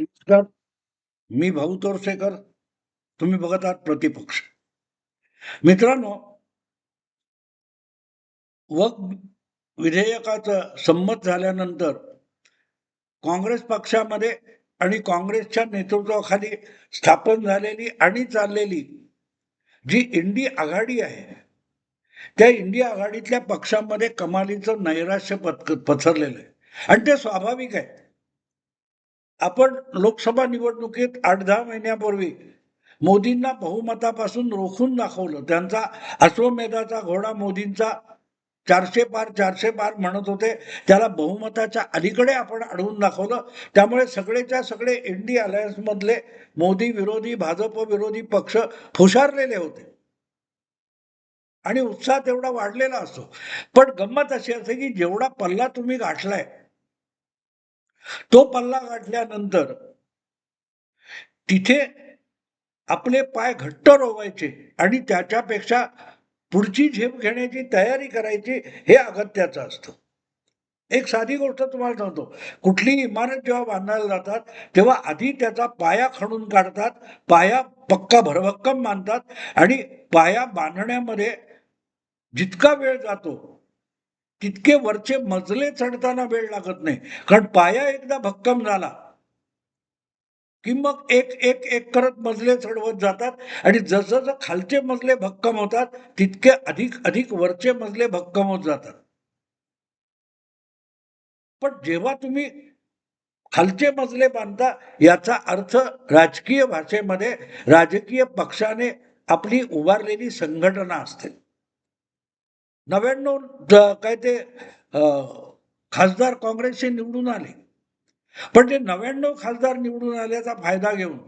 नमस्कार मी भाऊ तोरसेकर तुम्ही बघत आहात प्रतिपक्ष. मित्रांनो वक विधेयकाचं संमत झाल्यानंतर काँग्रेस पक्षामध्ये आणि काँग्रेसच्या नेतृत्वाखाली स्थापन झालेली आणि चाललेली जी इंडी आघाडी आहे त्या इंडिया आघाडीतल्या पक्षांमध्ये कमालीचं नैराश्य पत पसरलेलं आहे. आणि ते स्वाभाविक आहे. आपण लोकसभा निवडणुकीत आठ दहा महिन्यापूर्वी मोदींना बहुमतापासून रोखून दाखवलं. त्यांचा अश्वमेधाचा घोडा मोदींचा चारशे पार चारशे पार म्हणत होते. त्याला बहुमताच्या अलीकडे आपण अडवून दाखवलं. त्यामुळे सगळेच्या सगळे एन अलायन्स मधले मोदी विरोधी भाजप विरोधी पक्ष फुशारलेले होते. आणि उत्साह तेवढा वाढलेला असतो. पण गंमत अशी असते की जेवढा पल्ला तुम्ही गाठलाय तो पल्ला गाठल्यानंतर तिथे आपले पाय घट्ट रोवायचे आणि त्याच्यापेक्षा पुढची झेप घेण्याची तयारी करायची हे अगत्याचं असतं. एक साधी गोष्ट तुम्हाला सांगतो. कुठली इमारत जेव्हा बांधायला जातात तेव्हा आधी त्याचा पाया खणून काढतात पाया पक्का भरभक्कम बांधतात आणि पाया बांधण्यामध्ये जितका वेळ जातो तितके वरचे मजले चढताना वेळ लागत नाही. कारण पाया एकदा भक्कम झाला की मग एक एक एक करत मजले चढवत जातात आणि जसजसं खालचे मजले भक्कम होतात तितके अधिक अधिक वरचे मजले भक्कम होत जातात. पण जेव्हा तुम्ही खालचे मजले बांधता याचा अर्थ राजकीय भाषेमध्ये राजकीय पक्षाने आपली उभारलेली संघटना असते. नव्याण्णव काय ते खासदार काँग्रेसचे निवडून आले. पण ते नव्याण्णव खासदार निवडून आल्याचा फायदा घेऊन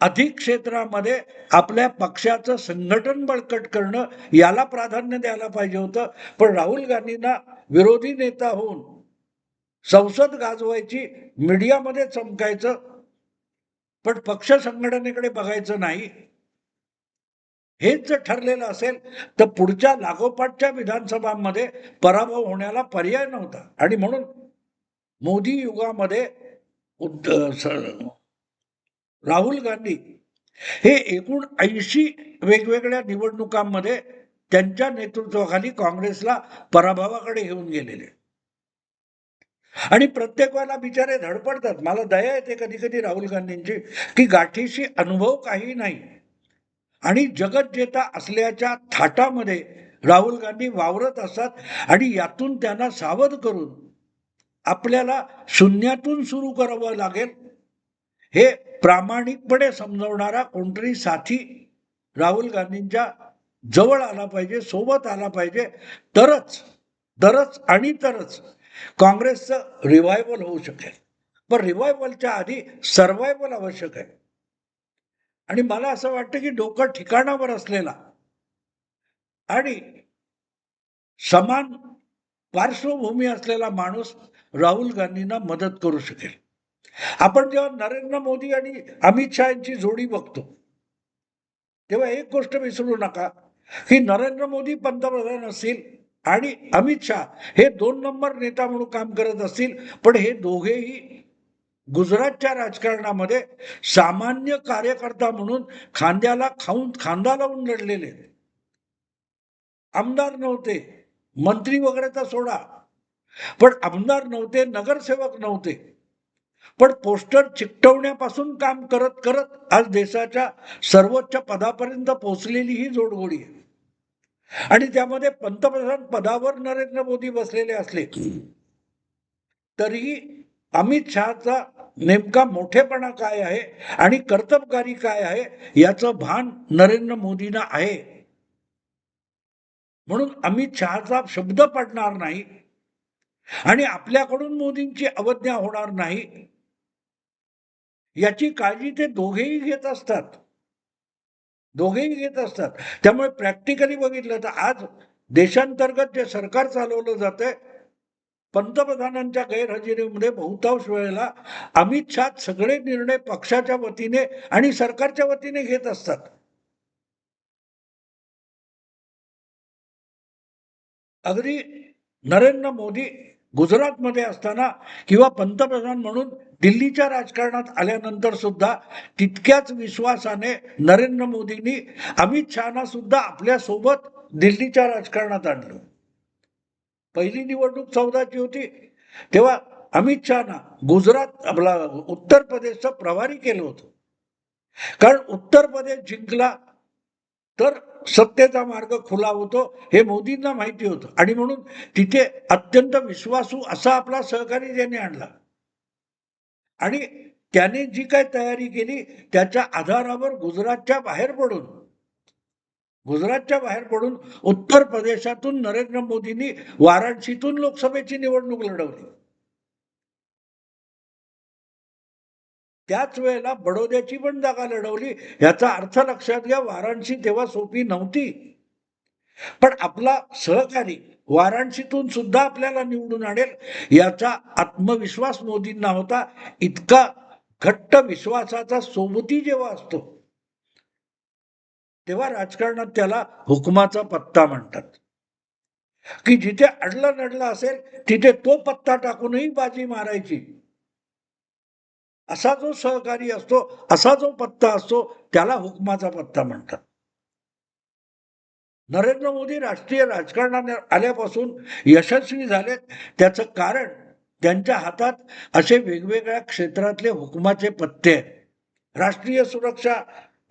अधिक क्षेत्रामध्ये आपल्या पक्षाचं संघटन बळकट करणं याला प्राधान्य द्यायला पाहिजे होतं. पण राहुल गांधींना विरोधी नेता होऊन संसद गाजवायची मीडियामध्ये चमकायचं पण पक्ष संघटनेकडे बघायचं नाही हेच जर ठरलेलं असेल तर पुढच्या लागोपाठच्या विधानसभांमध्ये पराभव होण्याला पर्याय नव्हता. आणि म्हणून मोदी युगामध्ये राहुल गांधी हे एकूण ऐंशी वेगवेगळ्या निवडणुकांमध्ये त्यांच्या नेतृत्वाखाली काँग्रेसला पराभवाकडे घेऊन गेलेले. आणि प्रत्येक वेळेला बिचारे धडपडतात. मला दया येते कधी कधी राहुल गांधींची की गाठीशी अनुभव काही नाही. आणि जगज्जेता असल्याच्या थाटामध्ये राहुल गांधी वावरत असतात आणि यातून त्यांना सावध करून आपल्याला शून्यातून सुरू करावं लागेल. हे प्रामाणिकपणे समजवणारा कोणतरी साथी राहुल गांधींच्या जवळ आला पाहिजे सोबत आला पाहिजे. तरच तरच आणि तरच काँग्रेसचं रिव्हायवल होऊ शकेल. पण रिव्हायवलच्या आधी सर्व्हायवल आवश्यक आहे. आणि मला असं वाटतं की डोकं ठिकाणावर असलेला आणि समान पार्श्वभूमी असलेला माणूस राहुल गांधींना मदत करू शकेल. आपण जेव्हा नरेंद्र मोदी आणि अमित शहा यांची जोडी बघतो तेव्हा एक गोष्ट विसरू नका की नरेंद्र मोदी पंतप्रधान असतील आणि अमित शहा हे दोन नंबर नेता म्हणून काम करत असतील पण हे दोघेही गुजरातच्या राजकारणामध्ये सामान्य कार्यकर्ता म्हणून खांद्याला खाऊन खांदा लावून लढलेले. आमदार नव्हते मंत्री वगैरे तर सोडा. पण आमदार नव्हते नगरसेवक नव्हते. पण पोस्टर चिकटवण्यापासून काम करत करत आज देशाच्या सर्वोच्च पदापर्यंत पोहोचलेली ही जोडगोडी आहे. आणि त्यामध्ये पंतप्रधान पदावर नरेंद्र मोदी बसलेले असले तरीही अमित शहाचा नेमका मोठेपणा काय आहे आणि कर्तबकारी काय आहे याचं भान नरेंद्र मोदींना आहे. म्हणून अमित शहाचा शब्द पडणार नाही आणि आपल्याकडून मोदींची अवज्ञा होणार नाही याची काळजी ते दोघेही घेत असतात. दोघेही घेत असतात. त्यामुळे प्रॅक्टिकली बघितलं तर आज देशांतर्गत जे सरकार चालवलं जातंय पंतप्रधानांच्या गैरहजेरीमध्ये बहुतांश वेळेला अमित शहा सगळे निर्णय पक्षाच्या वतीने आणि सरकारच्या वतीने घेत असतात. अगदी नरेंद्र मोदी गुजरातमध्ये असताना किंवा पंतप्रधान म्हणून दिल्लीच्या राजकारणात आल्यानंतर सुद्धा तितक्याच विश्वासाने नरेंद्र मोदींनी अमित शहाना सुद्धा आपल्यासोबत दिल्लीच्या राजकारणात आणलं. पहिली निवडणूक चौदाची होती. तेव्हा अमित शहाना गुजरात आपला उत्तर प्रदेशचं प्रभारी केलं होतं. कारण उत्तर प्रदेश जिंकला तर सत्तेचा मार्ग खुला होतो हे मोदींना माहिती होतं. आणि म्हणून तिथे अत्यंत विश्वासू असा आपला सहकारी ज्यांनी आणला. आणि त्याने जी काय तयारी केली त्याच्या आधारावर गुजरातच्या बाहेर पडून गुजरातच्या बाहेर पडून उत्तर प्रदेशातून नरेंद्र मोदींनी वाराणसीतून लोकसभेची निवडणूक लढवली. त्याच वेळेला बडोद्याची पण जागा लढवली. याचा अर्थ लक्षात घ्या वाराणसी तेव्हा सोपी नव्हती. पण आपला सहकारी वाराणसीतून सुद्धा आपल्याला निवडून आणेल याचा आत्मविश्वास मोदींना होता. इतका घट्ट विश्वासाचा सोबती जेव्हा असतो तेव्हा राजकारणात त्याला हुकमाचा पत्ता म्हणतात. की जिथे अडलं नडलं असेल तिथे तो पत्ता टाकूनही बाजी मारायची. असा जो सहकारी असतो असा जो पत्ता असतो त्याला हुकमाचा पत्ता म्हणतात. नरेंद्र मोदी राष्ट्रीय राजकारणात आल्यापासून यशस्वी झालेत. त्याचं कारण त्यांच्या हातात असे वेगवेगळ्या क्षेत्रातले हुकमाचे पत्ते आहेत. राष्ट्रीय सुरक्षा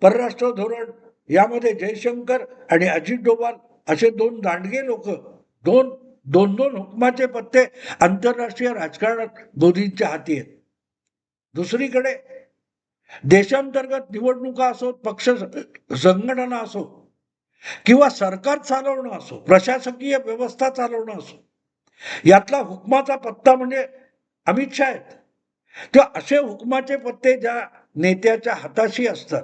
परराष्ट्र धोरण यामध्ये जयशंकर आणि अजित डोभाल असे दोन दांडगे लोक दोन दोन दोन हुकमाचे पत्ते आंतरराष्ट्रीय राजकारणात मोदींच्या हाती आहेत. दुसरीकडे देशांतर्गत निवडणुका असो पक्ष संघटना असो किंवा सरकार चालवणं असो प्रशासकीय व्यवस्था चालवणं असो यातला हुकमाचा पत्ता म्हणजे अमित शहा आहेत. तेव्हा असे हुकमाचे पत्ते ज्या नेत्याच्या हाताशी असतात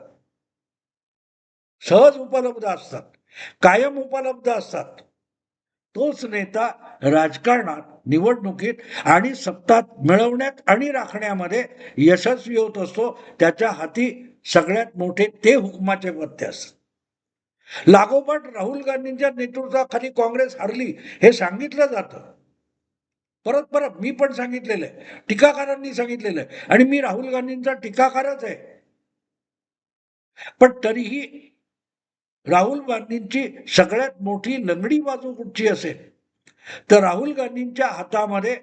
सहज उपलब्ध असतात कायम उपलब्ध असतात. तोच नेता राजकारणात निवडणुकीत आणि सत्ता मिळवण्यात आणि राखण्यामध्ये यशस्वी होत असतो त्याच्या हाती सगळ्यात मोठे ते हुकमाचे पत्ते असतात. लागोपाठ राहुल गांधींच्या नेतृत्वाखाली काँग्रेस हरली हे सांगितलं जातं. परत परत मी पण सांगितलेलं आहे टीकाकारांनी सांगितलेलं आहे आणि मी राहुल गांधींचा टीकाकारच आहे. पण तरीही राहुल गांधींची सगळ्यात मोठी लंगडी बाजू कुठची असेल? तर राहुल गांधींच्या हातामध्ये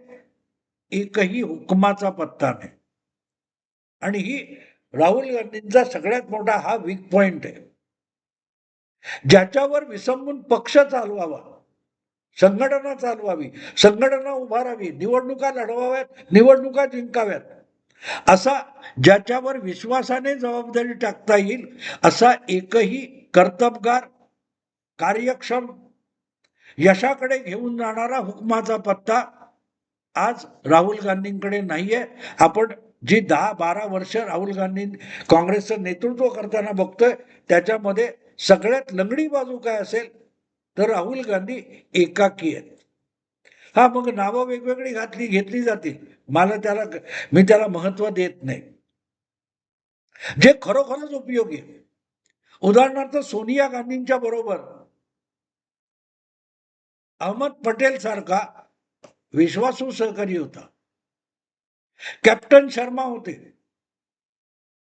एकही हुकमाचा पत्ता नाही. आणि ही राहुल गांधींचा सगळ्यात मोठा हा वीक पॉइंट आहे. ज्याच्यावर विसंबून पक्ष चालवावा संघटना चालवावी संघटना उभारावी निवडणुका लढवाव्यात निवडणुका जिंकाव्यात असा ज्याच्यावर विश्वासाने जबाबदारी टाकता येईल असा एकही कर्तबगार कार्यक्षम यशाकडे घेऊन जाणारा हुकमाचा पत्ता आज राहुल गांधींकडे नाहीये. आपण जी दहा बारा वर्ष राहुल गांधी काँग्रेसचं नेतृत्व करताना बघतोय त्याच्यामध्ये सगळ्यात लंगडी बाजू काय असेल तर राहुल गांधी एकाकी आहेत. हा मग नावं वेगवेगळी घातली घेतली जातील. मला त्याला मी त्याला महत्त्व देत नाही. जे खरोखरच उपयोगी आहे उदाहरणार्थ सोनिया गांधींच्या बरोबर अहमद पटेल सारखा विश्वासू सहकारी होता. कॅप्टन शर्मा होते.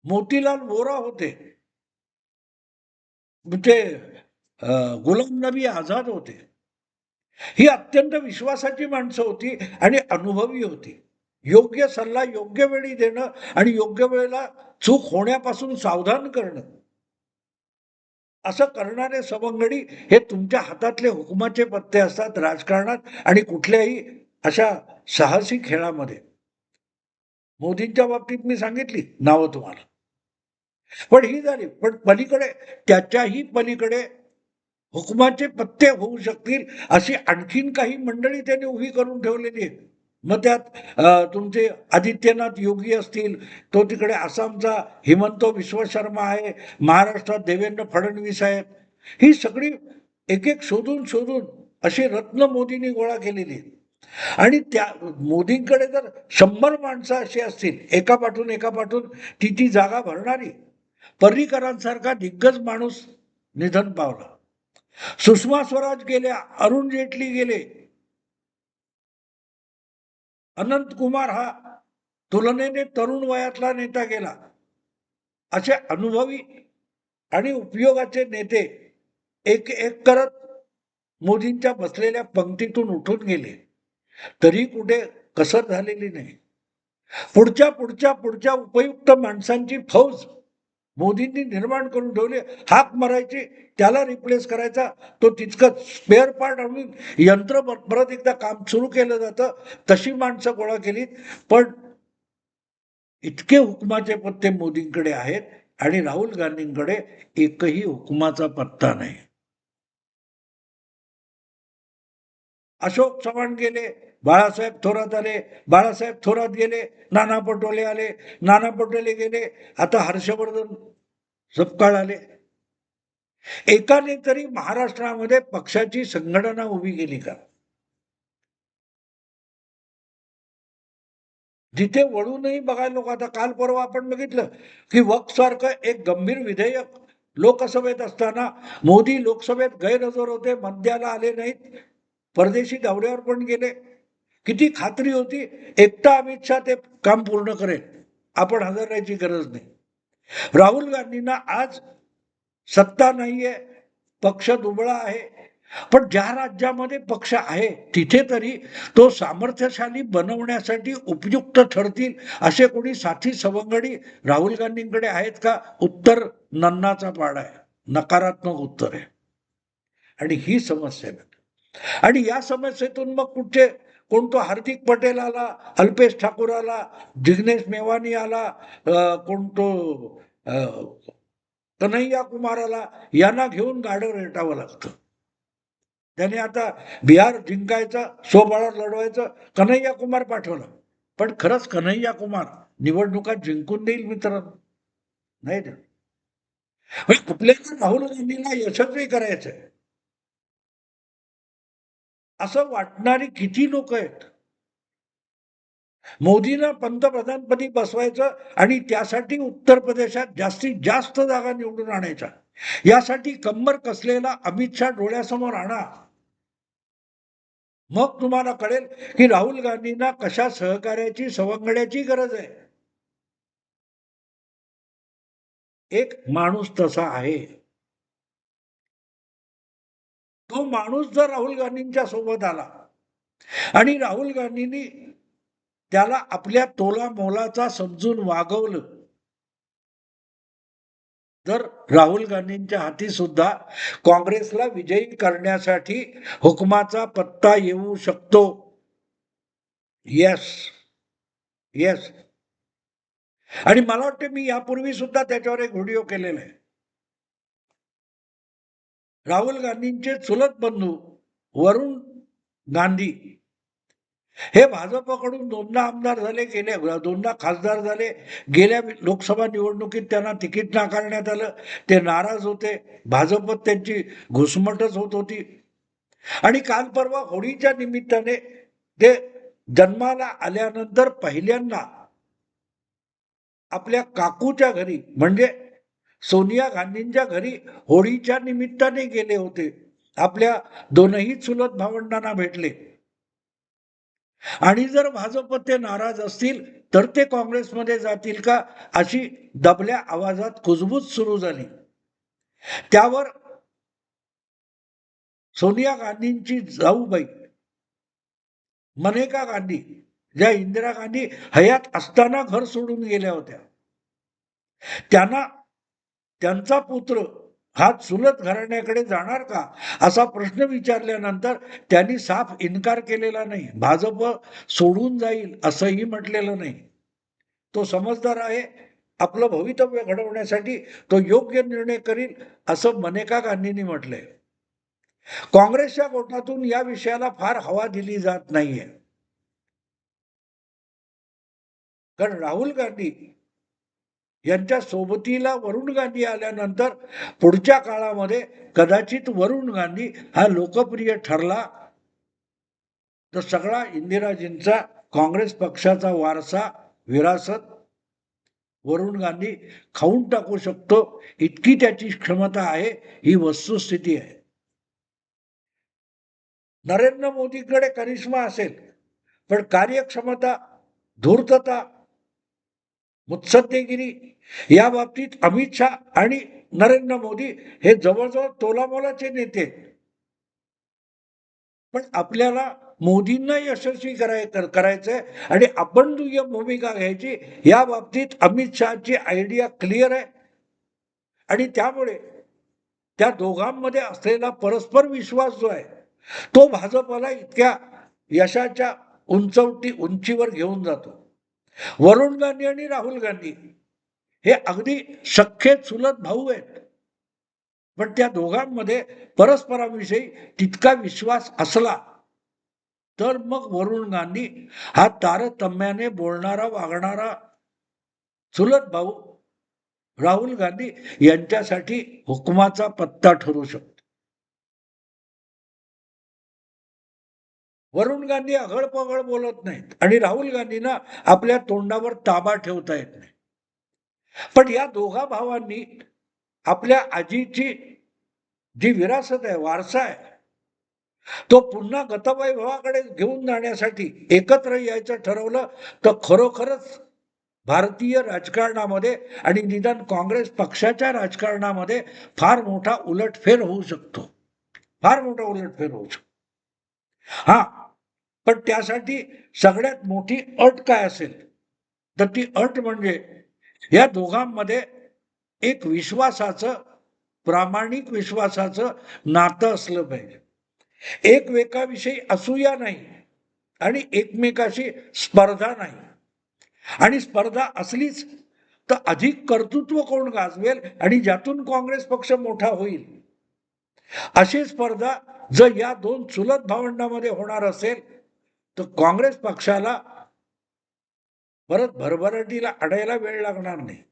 मोतीलाल वोरा होते. ते गुलाम नबी आझाद होते. ही अत्यंत विश्वासाची माणसं होती आणि अनुभवी होती. योग्य सल्ला योग्य वेळी देणं आणि योग्य वेळेला चूक होण्यापासून सावधान करणं. असं करणारे सवंगडी हे तुमच्या हातातले हुकुमाचे पत्ते असतात राजकारणात आणि कुठल्याही अशा साहसी खेळामध्ये. मोदींच्या बाबतीत मी सांगितली नावं तुम्हाला. पण ही झाली. पण पलीकडे त्याच्याही पलीकडे हुकुमाचे पत्ते होऊ शकतील अशी आणखीन काही मंडळी त्यांनी उभी करून ठेवलेली आहे मग त्यात तुमचे आदित्यनाथ योगी असतील तो तिकडे आसामचा हिमंत विश्व शर्मा आहे महाराष्ट्रात देवेंद्र फडणवीस आहेत. ही सगळी एक एक शोधून शोधून अशी रत्न मोदींनी गोळा केलेली आणि त्या मोदींकडे जर शंभर माणसं अशी असतील एका पाठून एका पाठून ती ती जागा भरणारी पर्रीकरांसारखा दिग्गज माणूस निधन पावला. सुषमा स्वराज गेल्या अरुण जेटली गेले अनंत कुमार हा तुलनेने तरुण वयातला नेता गेला. असे अनुभवी आणि उपयोगाचे नेते एक एक करत मोदींच्या बसलेल्या पंक्तीतून उठून गेले. तरी कुठे कसर झालेली नाही. पुढच्या पुढच्या पुढच्या उपयुक्त माणसांची फौज मोदींनी निर्माण करून ठेवले. हाक मारायची त्याला रिप्लेस करायचा तो तितकं स्पेअर पार्ट आणून यंत्र परत एकदा काम सुरू केलं जातं तशी माणसं गोळा केली पण इतके हुकमाचे पत्ते मोदींकडे आहेत आणि राहुल गांधींकडे एकही हुकमाचा पत्ता नाही. अशोक चव्हाण गेले बाळासाहेब थोरात आले बाळासाहेब थोरात गेले नाना पटोले आले नाना पटोले गेले आता हर्षवर्धन सपकाळ आले. एकाने तरी महाराष्ट्रामध्ये पक्षाची संघटना उभी केली का? जिथे वळूनही बघायला लोक आता काल परवा आपण बघितलं की वक्फ सारखं एक गंभीर विधेयक लोकसभेत असताना मोदी लोकसभेत गैरहजर होते मध्याला आले नाहीत परदेशी दौऱ्यावर पण गेले. किती खात्री होती? एकटा अमित शहा ते काम पूर्ण करेल. आपण हजर राहायची गरज नाही. राहुल गांधींना आज सत्ता नाहीये पक्ष दुबळा आहे. पण ज्या राज्यामध्ये पक्ष आहे तिथे तरी तो सामर्थ्यशाली बनवण्यासाठी उपयुक्त ठरतील असे कोणी साथी सवंगडी राहुल गांधींकडे आहेत का? उत्तर नन्नाचा पाड आहे. नकारात्मक उत्तर आहे. आणि ही समस्या आणि या समस्येतून मग कुठचे कोण तो हार्दिक पटेल आला अल्पेश ठाकूर आला जिग्नेश मेवानी आला कोण तो कन्हैया कुमार आला यांना घेऊन गाडं रेटावं लागतं. त्याने आता बिहार जिंकायचं स्वबळावर लढवायचं कन्हैया कुमार पाठवलं. पण खरंच कन्हैया कुमार निवडणुका जिंकून देईल मित्रांनो. नाही देणार. आपल्याला म्हणजे राहुल गांधींना यशस्वी करायचंय. असं वाटणारी किती लोक आहेत? मोदींना पंतप्रधानपदी बसवायचं आणि त्यासाठी उत्तर प्रदेशात जास्तीत जास्त जागा निवडून आणायच्या. यासाठी कंबर कसलेला अमित शहा डोळ्यासमोर आणा. मग तुम्हाला कळेल की राहुल गांधींना कशा सहकार्याची सवंगड्याची गरज आहे. एक माणूस तसा आहे. तो माणूस जर राहुल गांधींच्या सोबत आला आणि राहुल गांधींनी त्याला आपल्या तोला मोलाचा समजून वागवलं तर राहुल गांधींच्या हाती सुद्धा काँग्रेसला विजयी करण्यासाठी हुकमाचा पत्ता येऊ शकतो. येस येस आणि मला वाटतं मी यापूर्वी सुद्धा त्याच्यावर एक व्हिडिओ केलेला आहे. राहुल गांधींचे चुलत बंधू वरुण गांधी. हे भाजपकडून दोनदा आमदार झाले गेले दोनदा खासदार झाले. गेल्या लोकसभा निवडणुकीत त्यांना तिकीट नाकारण्यात आलं. ते नाराज होते. भाजपत त्यांची घुसमटच होत होती. आणि काल परवा होळीच्या निमित्ताने ते जन्माला आल्यानंतर पहिल्यांदा आपल्या काकूच्या घरी म्हणजे सोनिया गांधींच्या घरी होळीच्या निमित्ताने गेले होते. आपल्या दोनही चुलत भावंडांना भेटले. आणि जर भाजप ते नाराज असतील तर ते काँग्रेसमध्ये जातील का? अशी दबल्या आवाजात कुजबूज सुरू झाली. त्यावर सोनिया गांधींची जाऊबाई मनेका गांधी ज्या इंदिरा गांधी हयात असताना घर सोडून गेल्या होत्या. त्यांना त्यांचा पुत्र हा चुलत घराण्याकडे जाणार का? असा प्रश्न विचारल्यानंतर त्यांनी साफ इन्कार केलेला नाही. भाजप सोडून जाईल असंही म्हटलेलं नाही. तो समजदार आहे. आपलं भवितव्य घडवण्यासाठी तो योग्य निर्णय करील असं मनेका गांधींनी म्हटलंय. काँग्रेसच्या गोटातून या विषयाला फार हवा दिली जात नाहीये. कारण राहुल गांधी यांच्या सोबतीला वरुण गांधी आल्यानंतर पुढच्या काळामध्ये कदाचित वरुण गांधी हा लोकप्रिय ठरला. तर सगळा इंदिराजींचा काँग्रेस पक्षाचा वारसा विरासत वरुण गांधी खाऊन टाकू शकतो इतकी त्याची क्षमता आहे ही वस्तुस्थिती आहे. नरेंद्र मोदीकडे करिश्मा असेल पण कार्यक्षमता धूर्तता मुत्सद्देगिरी या बाबतीत अमित शहा आणि नरेंद्र मोदी हे जवळजवळ तोलामोलाचे नेते. पण आपल्याला मोदींना यशस्वी कराय करायचंय आणि आपण दुय्यम भूमिका घ्यायची या बाबतीत अमित शहाची आयडिया क्लिअर आहे. आणि त्यामुळे त्या दोघांमध्ये असलेला परस्पर विश्वास जो आहे तो भाजपला इतक्या यशाच्या उंचवटी उंचीवर घेऊन जातो. वरुण गांधी आणि राहुल गांधी हे अगदी सख्खे चुलत भाऊ आहेत. पण त्या दोघांमध्ये परस्पराविषयी तितका विश्वास असला तर मग वरुण गांधी हा तारतम्याने बोलणारा वागणारा चुलत भाऊ राहुल गांधी यांच्यासाठी हुकुमाचा पत्ता ठरू शकतो. वरुण गांधी अघळपघळ बोलत नाहीत आणि राहुल गांधींना आपल्या तोंडावर ताबा ठेवता येत नाही. पण या दोघा भावांनी आपल्या आजीची जी विरासत आहे वारसा आहे तो पुन्हा गतवैभवाकडे घेऊन जाण्यासाठी एकत्र यायचं ठरवलं तर खरोखरच भारतीय राजकारणामध्ये आणि निदान काँग्रेस पक्षाच्या राजकारणामध्ये फार मोठा उलटफेर होऊ शकतो. फार मोठा उलटफेर होऊ शकतो. हा पण त्यासाठी सगळ्यात मोठी अट काय असेल? तर ती अट म्हणजे या दोघांमध्ये एक विश्वासाचं प्रामाणिक विश्वासाचं नातं असलं पाहिजे. एकमेकाविषयी असूया नाही आणि एकमेकाशी स्पर्धा नाही. आणि स्पर्धा असलीच तर अधिक कर्तृत्व कोण गाजवेल आणि ज्यातून काँग्रेस पक्ष मोठा होईल? अशी स्पर्धा जर या दोन चुलत भावंडामध्ये होणार असेल तर काँग्रेस पक्षाला परत भरभराटीला अडायला वेळ लागणार नाही.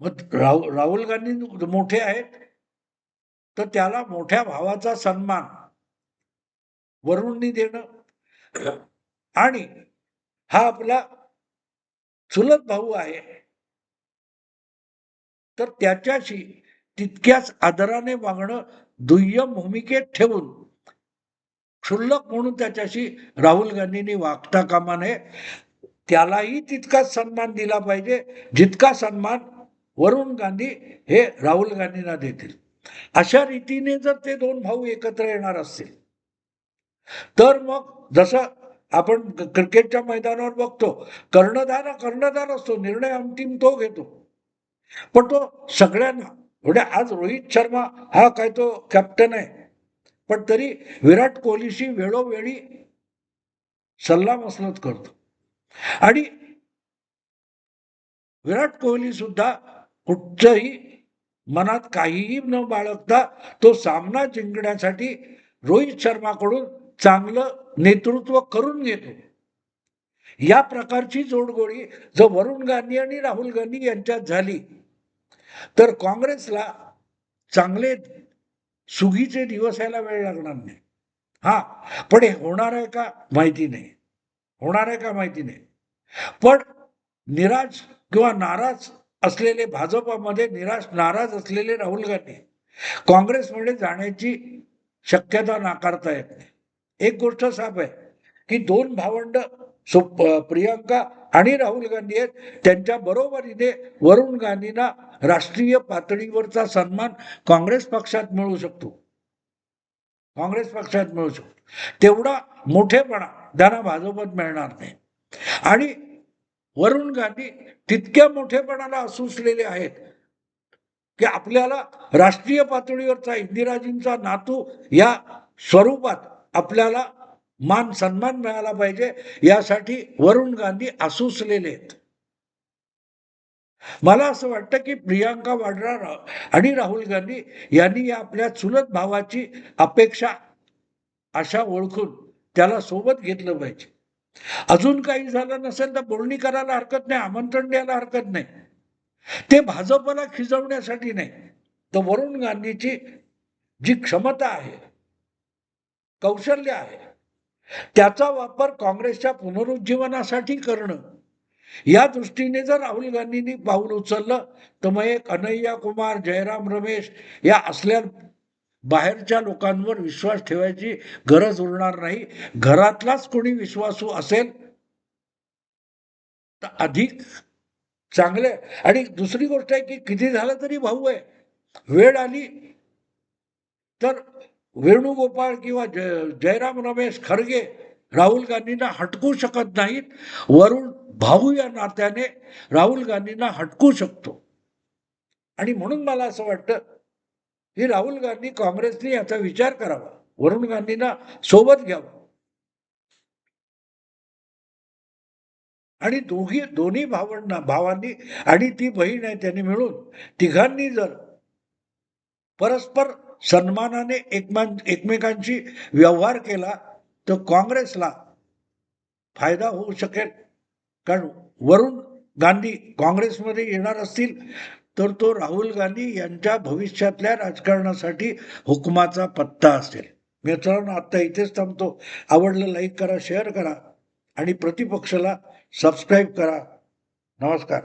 मग राहुल राहुल गांधी मोठे आहेत तर त्याला मोठ्या भावाचा सन्मान वरुणनी देणं. आणि हा आपला चुलत भाऊ आहे तर त्याच्याशी तितक्याच आदराने वागणं दुय्यम भूमिकेत ठेवून क्षुल्लक म्हणून त्याच्याशी राहुल गांधींनी वागता कामा नये. त्यालाही तितकाच सन्मान दिला पाहिजे. जितका सन्मान वरुण गांधी हे राहुल गांधींना देतील. अशा रीतीने जर ते दोन भाऊ एकत्र येणार असतील तर मग जसं आपण क्रिकेटच्या मैदानावर बघतो कर्णधार कर्णधार असतो निर्णय अंतिम तो घेतो. पण तो सगळ्यांना म्हणजे आज रोहित शर्मा हा काय तो कॅप्टन आहे. पण तरी विराट कोहलीशी वेळोवेळी सल्लामसलत करतो. आणि विराट कोहली सुद्धा कुठचंही मनात काहीही न बाळगता तो सामना जिंकण्यासाठी रोहित शर्माकडून चांगलं नेतृत्व करून घेतो. या प्रकारची जोडगोळी जर वरुण गांधी आणि राहुल गांधी यांच्यात झाली तर काँग्रेसला चांगले सुगीचे दिवस यायला वेळ लागणार नाही. हा पण हे होणार आहे का माहिती नाही. होणार आहे का माहिती नाही. पण निराश किंवा नाराज असलेले भाजपामध्ये निराश नाराज असलेले राहुल गांधी काँग्रेसमध्ये जाण्याची शक्यता नाकारता येत नाही. एक गोष्ट साफ आहे की दोन भावंड सु- प्रियंका आणि राहुल गांधी आहेत त्यांच्या बरोबरीने वरुण गांधींना राष्ट्रीय पातळीवरचा सन्मान काँग्रेस पक्षात मिळू शकतो. काँग्रेस पक्षात मिळू शकतो. तेवढा मोठेपणा त्यांना भाजपत मिळणार नाही. आणि वरुण गांधी तितक्या मोठेपणाला असूसलेले आहेत की आपल्याला राष्ट्रीय पातळीवरचा इंदिराजींचा नातू या स्वरूपात आपल्याला मान सन्मान मिळाला पाहिजे यासाठी वरुण गांधी आसुसलेले आहेत. मला असं वाटतं की प्रियांका वाड्रा आणि राहुल गांधी यांनी या आपल्या चुलत भावाची अपेक्षा आशा ओळखून त्याला सोबत घेतलं पाहिजे. अजून काही झालं नसेल तर बोलणी करायला हरकत नाही आमंत्रण द्यायला हरकत नाही. ते भाजपला खिजवण्यासाठी नाही. तर वरुण गांधीची जी क्षमता आहे कौशल्य आहे त्याचा वापर काँग्रेसच्या पुनरुज्जीवनासाठी करणं. या दृष्टीने जर राहुल गांधींनी पाऊल उचललं तर मग एक अनय्या कुमार जयराम रमेश या असल्या बाहेरच्या लोकांवर विश्वास ठेवायची गरज उरणार नाही. घरातलाच कोणी विश्वासू असेल तर अधिक चांगले आणि दुसरी गोष्ट आहे की किती झालं तरी भाऊ आहे. वेळ आली तर वेणुगोपाळ किंवा जय जयराम रमेश खरगे राहुल गांधींना हटकू शकत नाहीत. वरून भाऊ या नात्याने राहुल गांधींना हटकू शकतो. आणि म्हणून मला असं वाटतं की राहुल गांधी काँग्रेसने याचा विचार करावा. वरुण गांधींना सोबत घ्यावं. आणि दोघी दोन्ही भावांना भावांनी आणि ती बहीण आहे त्यांनी मिळून तिघांनी जर परस्पर सन्मानाने एकमान एकमेकांशी व्यवहार केला तर काँग्रेसला फायदा होऊ शकेल. कारण वरून गांधी काँग्रेसमध्ये येणार असतील तर तो राहुल गांधी यांच्या भविष्यातल्या राजकारणासाठी हुकुमाचा पत्ता असेल. मित्रांनो आत्ता इथेच थांबतो. आवडलं लाईक करा शेअर करा आणि प्रतिपक्षाला सबस्क्राईब करा. नमस्कार.